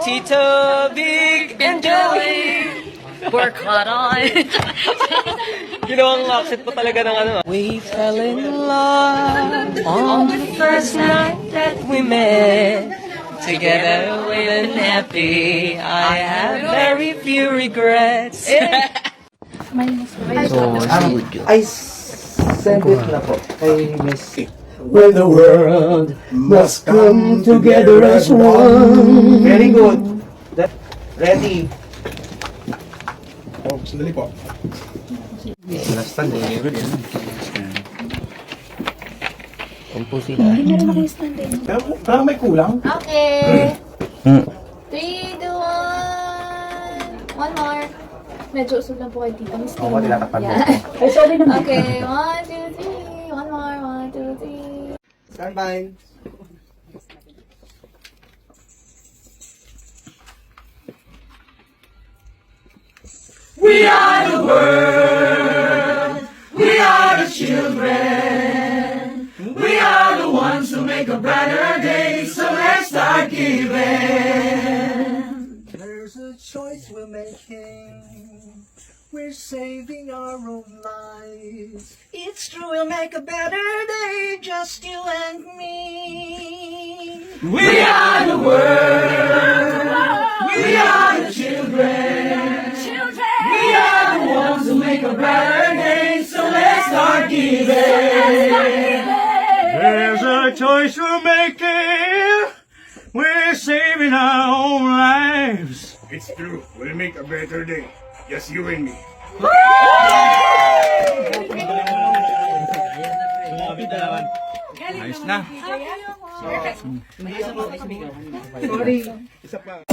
Tito, Big, and Joey. We're caught on. Po talaga ano. Ah. We fell in love on the first night that we met. Together we were happy. I have very few regrets. I send it na po kay Miss When the world must come together as one. Very good. That, ready. Oh, sandali po. Parang, parang may kulang. Okay. Three, two, one. One more. Medyo usog lang po kay Tita. Miss Oo, tinatakpan mo. Ay, sorry naman. Okay, one, two, three. One more, one, two, three. Stand giving. There's a choice we're making. We're saving our own lives. It's true, we'll make a better day, just you and me. We are the world. We are the children. We are the ones who make a better day. So let's start giving. There's a choice we're making. We're saving our own lives. It's true. We'll make a better day. Just you and me. Sorry. Isa pa.